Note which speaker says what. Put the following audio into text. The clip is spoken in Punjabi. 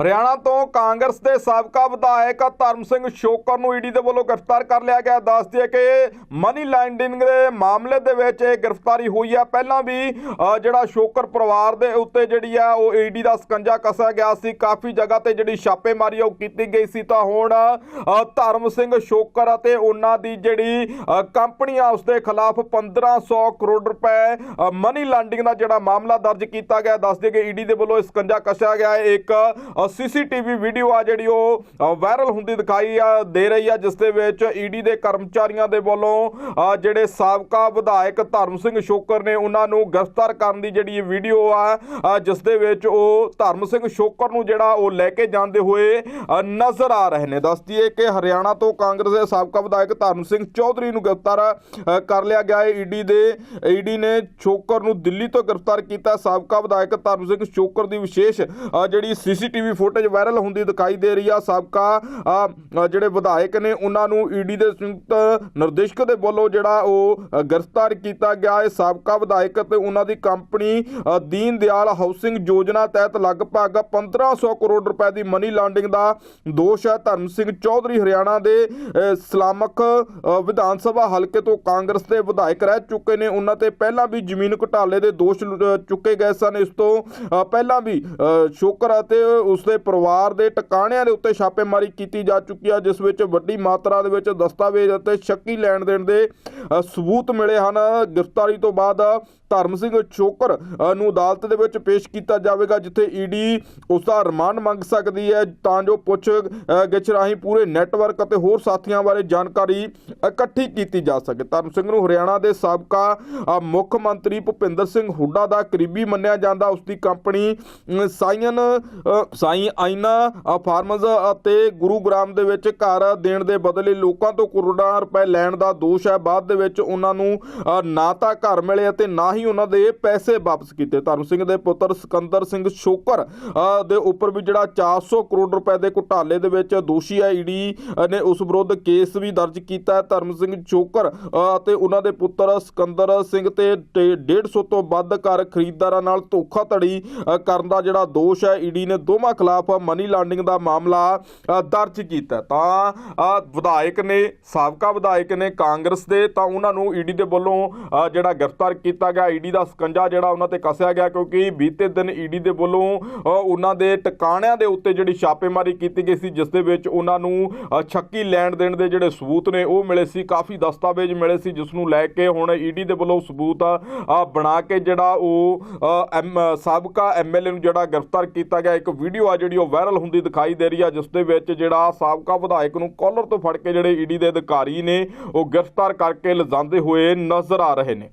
Speaker 1: ਹਰਿਆਣਾ ਤੋਂ ਕਾਂਗਰਸ ਦੇ ਸਾਬਕਾ ਵਿਧਾਇਕ ਧਰਮ ਸਿੰਘ ਸ਼ੋਕਰ ਨੂੰ ਈਡੀ ਦੇ ਵੱਲੋਂ ਗ੍ਰਿਫਤਾਰ ਕਰ ਲਿਆ ਗਿਆ। ਦੱਸ ਦਈਏ ਕਿ ਮਨੀ ਲਾਂਡਰਿੰਗ ਦੇ ਮਾਮਲੇ ਦੇ ਵਿੱਚ ਇਹ ਗ੍ਰਿਫਤਾਰੀ ਹੋਈ ਹੈ ਪਹਿਲਾਂ ਵੀ ਜਿਹੜਾ ਸ਼ੋਕਰ ਪਰਿਵਾਰ ਦੇ ਉੱਤੇ ਜਿਹੜੀ ਆ ਉਹ ਈਡੀ ਦਾ ਸਕੰਜਾ ਕੱਸਿਆ ਗਿਆ ਸੀ। ਕਾਫੀ ਜਗ੍ਹਾ ਤੇ ਜਿਹੜੀ ਛਾਪੇਮਾਰੀ ਆ ਉਹ ਕੀਤੀ ਗਈ ਸੀ। ਤਾਂ ਹੁਣ ਧਰਮ ਸਿੰਘ ਸ਼ੋਕਰ ਅਤੇ ਉਹਨਾਂ ਦੀ ਜਿਹੜੀ ਅ, ਕੰਪਨੀ ਆ ਉਸ ਦੇ ਖਿਲਾਫ 1500 ਕਰੋੜ ਰੁਪਏ ਮਨੀ ਲਾਂਡਰਿੰਗ ਦਾ ਜਿਹੜਾ ਮਾਮਲਾ ਦਰਜ ਕੀਤਾ ਗਿਆ। ਦੱਸ ਦਈਏ ਕਿ ਈਡੀ ਦੇ ਵੱਲੋਂ ਸਕੰਜਾ ਕੱਸਿਆ ਗਿਆ। ਹੈ ਇੱਕ ਸੀਸੀਟੀਵੀ ਵੀਡੀਓ ਆ ਜਿਹੜੀ ਉਹ ਵਾਇਰਲ ਹੁੰਦੀ ਦਿਖਾਈ ਆ ਦੇ ਰਹੀ ਆ ਜਿਸ ਦੇ ਵਿੱਚ ਈਡੀ ਦੇ ਕਰਮਚਾਰੀਆਂ ਦੇ ਵੱਲੋਂ ਜਿਹੜੇ ਸਾਬਕਾ ਵਿਧਾਇਕ ਧਰਮ ਸਿੰਘ ਸ਼ੋਕਰ ਨੇ ਉਹਨਾਂ ਨੂੰ ਗ੍ਰਿਫਤਾਰ ਕਰਨ ਦੀ ਜਿਹੜੀ ਇਹ ਵੀਡੀਓ ਆ ਜਿਸ ਦੇ ਵਿੱਚ ਉਹ ਧਰਮ ਸਿੰਘ ਸ਼ੋਕਰ ਨੂੰ ਜਿਹੜਾ ਉਹ ਲੈ ਕੇ ਜਾਂਦੇ ਹੋਏ ਨਜ਼ਰ ਆ ਰਹੇ ਨੇ। ਦੱਸ ਦਈਏ ਕਿ ਹਰਿਆਣਾ ਤੋਂ ਕਾਂਗਰਸ ਦੇ ਸਾਬਕਾ ਵਿਧਾਇਕ ਧਰਮ ਸਿੰਘ ਚੌਧਰੀ ਨੂੰ ਗ੍ਰਿਫਤਾਰ ਕਰ ਲਿਆ ਗਿਆ ਹੈ। ਈਡੀ ਦੇ ਈਡੀ ਨੇ ਸ਼ੋਕਰ ਨੂੰ ਦਿੱਲੀ ਤੋਂ ਗ੍ਰਿਫਤਾਰ ਕੀਤਾ। ਸਾਬਕਾ ਵਿਧਾਇਕ ਧਰਮ ਸਿੰਘ ਸ਼ੋਕਰ ਦੀ ਵਿਸ਼ੇਸ਼ ਅ, ਜਿਹੜੀ ਸੀਸੀਟੀਵੀ ਫੁਟੇਜ ਵਾਇਰਲ ਹੁੰਦੀ ਦਿਖਾਈ ਦੇ ਰਹੀ ਆ। ਸਾਬਕਾ ਜਿਹੜੇ ਵਿਧਾਇਕ ਨੇ ਉਹਨਾਂ ਨੂੰ ਈਡੀ ਦੇ ਸੰਯੁਕਤ ਨਿਰਦੇਸ਼ਕ ਦੇ ਵੱਲੋਂ ਜਿਹੜਾ ਉਹ ਗ੍ਰਿਫਤਾਰ ਕੀਤਾ ਗਿਆ। ਹੈ ਸਾਬਕਾ ਵਿਧਾਇਕ ਤੇ ਉਹਨਾਂ ਦੀ ਕੰਪਨੀ ਦੀਨ ਦਿਆਲ ਹਾਊਸਿੰਗ ਯੋਜਨਾ ਤਹਿਤ ਲਗਭਗ 1500 ਕਰੋੜ ਰੁਪਏ ਦੀ ਮਨੀ ਲਾਂਡਰਿੰਗ ਦਾ ਦੋਸ਼ ਹੈ। ਧਰਮ ਸਿੰਘ ਚੌਧਰੀ ਹਰਿਆਣਾ ਦੇ ਸਲਾਮਕ ਵਿਧਾਨ ਸਭਾ ਹਲਕੇ ਤੋਂ ਕਾਂਗਰਸ ਦੇ ਵਿਧਾਇਕ ਰਹਿ ਚੁੱਕੇ ਨੇ। ਉਹਨਾਂ ਤੇ ਪਹਿਲਾਂ ਵੀ ਜ਼ਮੀਨ ਘੁਟਾਲੇ ਦੇ ਦੋਸ਼ ਲ- ਚੁੱਕੇ ਗਏ ਸਨ। ਇਸ ਤੋਂ ਪਹਿਲਾਂ ਵੀ ਅ, ਸ਼ੋਕਰ ਅਤੇ ਉਸ ਉਸ ਦੇ ਪਰਿਵਾਰ ਦੇ ਟਿਕਾਣਿਆਂ ਦੇ ਉੱਤੇ ਛਾਪੇਮਾਰੀ ਕੀਤੀ ਜਾ ਚੁੱਕੀ ਹੈ ਜਿਸ ਵਿੱਚ ਵੱਡੀ ਮਾਤਰਾ ਦੇ ਵਿੱਚ ਦਸਤਾਵੇਜ਼ ਅਤੇ ਸ਼ੱਕੀ ਲੈਣ ਦੇਣ ਦੇ ਸਬੂਤ ਮਿਲੇ ਹਨ। ਗ੍ਰਿਫਤਾਰੀ ਤੋਂ ਬਾਅਦ ਧਰਮ ਸਿੰਘ ਸ਼ੋਕਰ ਨੂੰ ਅਦਾਲਤ ਦੇ ਵਿੱਚ ਪੇਸ਼ ਕੀਤਾ ਜਾਵੇਗਾ ਜਿੱਥੇ ਈਡੀ ਉਸ ਦਾ ਰਿਮਾਂਡ ਮੰਗ ਸਕਦੀ ਹੈ। ਤਾਂ ਜੋ ਪੁੱਛ ਗਿੱਛ ਰਾਹੀਂ ਪੂਰੇ ਨੈਟਵਰਕ ਅਤੇ ਹੋਰ ਸਾਥੀਆਂ ਬਾਰੇ ਜਾਣਕਾਰੀ ਇਕੱਠੀ ਕੀਤੀ ਜਾ ਸਕੇ। ਧਰਮ ਸਿੰਘ ਨੂੰ ਹਰਿਆਣਾ ਦੇ ਸਾਬਕਾ ਮੁੱਖ ਮੰਤਰੀ ਭੁਪਿੰਦਰ ਸਿੰਘ ਹੁੱਡਾ ਦਾ ਕਰੀਬੀ ਮੰਨਿਆ ਜਾਂਦਾ। ਉਸ ਦੀ ਕੰਪਨੀ ਅ, ਸਾਈ ਆਇਨਾ ਅ, ਫਾਰਮਜ਼ ਅਤੇ ਗੁਰੂਗ੍ਰਾਮ ਦੇ ਵਿੱਚ ਘਰ ਦੇਣ ਦੇ ਬਦਲੇ ਲੋਕਾਂ ਤੋਂ ਕਰੋੜਾਂ ਰੁਪਏ ਲੈਣ ਦਾ ਦੋਸ਼ ਹੈ। ਬਾਅਦ ਦੇ ਵਿੱਚ ਉਹਨਾਂ ਨੂੰ ਨਾ ਤਾਂ ਘਰ ਮਿਲੇ ਅਤੇ ਨਾ ਹੀ ਉਹਨਾਂ ਦੇ ਪੈਸੇ ਵਾਪਸ ਕੀਤੇ। ਧਰਮ ਸਿੰਘ ਦੇ ਪੁੱਤਰ ਸਿਕੰਦਰ ਸਿੰਘ ਸ਼ੋਕਰ ਦੇ ਉੱਪਰ ਵੀ ਜਿਹੜਾ 400 ਕਰੋੜ ਰੁਪਏ ਦੇ ਘੁਟਾਲੇ ਦੇ ਵਿੱਚ ਦੋਸ਼ੀ ਹੈ ਈਡੀ ਨੇ ਉਸ ਵਿਰੁੱਧ ਕੇਸ ਵੀ ਦਰਜ ਕੀਤਾ ਹੈ। ਧਰਮ ਸਿੰਘ ਸ਼ੋਕਰ ਅਤੇ ਉਹਨਾਂ ਦੇ ਪੁੱਤਰ ਸਿਕੰਦਰ ਸਿੰਘ ਤੇ ਤੇ 150 ਤੋਂ ਵੱਧ ਘਰ ਖਰੀਦਦਾਰਾਂ ਨਾਲ ਧੋਖਾਧੜੀ ਕਰਨ ਦਾ ਜਿਹੜਾ ਦੋਸ਼ ਹੈ ਈਡੀ ਨੇ ਦੋਵਾਂ ਖਿਲਾਫ ਮਨੀ ਲਾਂਡਰਿੰਗ ਦਾ ਮਾਮਲਾ ਦਰਜ ਕੀਤਾ। ਤਾਂ ਵਿਧਾਇਕ ਨੇ ਸਾਬਕਾ ਵਿਧਾਇਕ ਨੇ ਕਾਂਗਰਸ ਦੇ ਤਾਂ ਉਹਨਾਂ ਨੂੰ ਈਡੀ ਦੇ ਵੱਲੋਂ ਜਿਹੜਾ ਗ੍ਰਿਫਤਾਰ ਕੀਤਾ ਗਿਆ। ਈਡੀ ਦਾ ਸਕੰਜਾ ਜਿਹੜਾ ਉਹਨਾਂ ਤੇ ਕੱਸਿਆ ਗਿਆ ਕਿਉਂਕਿ ਬੀਤੇ ਦਿਨ ਈਡੀ ਦੇ ਵੱਲੋਂ ਉਹਨਾਂ ਦੇ ਟਿਕਾਣਿਆਂ ਦੇ ਉੱਤੇ ਜਿਹੜੀ ਛਾਪੇਮਾਰੀ ਕੀਤੀ ਗਈ ਸੀ ਜਿਸ ਦੇ ਵਿੱਚ ਉਹਨਾਂ ਨੂੰ ਛੱਕੀ ਲੈਣ ਦੇਣ ਦੇ ਜਿਹੜੇ ਸਬੂਤ ਨੇ ਉਹ ਮਿਲੇ ਸੀ। ਕਾਫੀ ਦਸਤਾਵੇਜ਼ ਮਿਲੇ ਸੀ ਜਿਸ ਨੂੰ ਲੈ ਕੇ ਹੁਣ ਈਡੀ ਦੇ ਵੱਲੋਂ ਸਬੂਤ ਬਣਾ ਕੇ ਜਿਹੜਾ ਉਹ ਅ, ਐਮ ਸਾਬਕਾ ਐਮਐਲਏ ਨੂੰ ਜਿਹੜਾ ਗ੍ਰਿਫਤਾਰ ਕੀਤਾ ਗਿਆ। ਇੱਕ ਵੀਡੀਓ ਆ ਜਿਹੜੀ ਉਹ ਵਾਇਰਲ ਹੁੰਦੀ ਦਿਖਾਈ ਦੇ ਰਹੀ ਆ, ਜਿਸ ਦੇ ਵਿੱਚ ਜਿਹੜਾ ਸਾਬਕਾ ਵਿਧਾਇਕ ਨੂੰ ਕਾਲਰ ਤੋਂ ਫੜ ਕੇ ਜਿਹੜੇ ਈਡੀ ਦੇ ਅਧਿਕਾਰੀ ਨੇ, ਉਹ ਗ੍ਰਿਫਤਾਰ ਕਰਕੇ ਲਿਜਾਂਦੇ ਹੋਏ ਨਜ਼ਰ ਆ ਰਹੇ ਨੇ।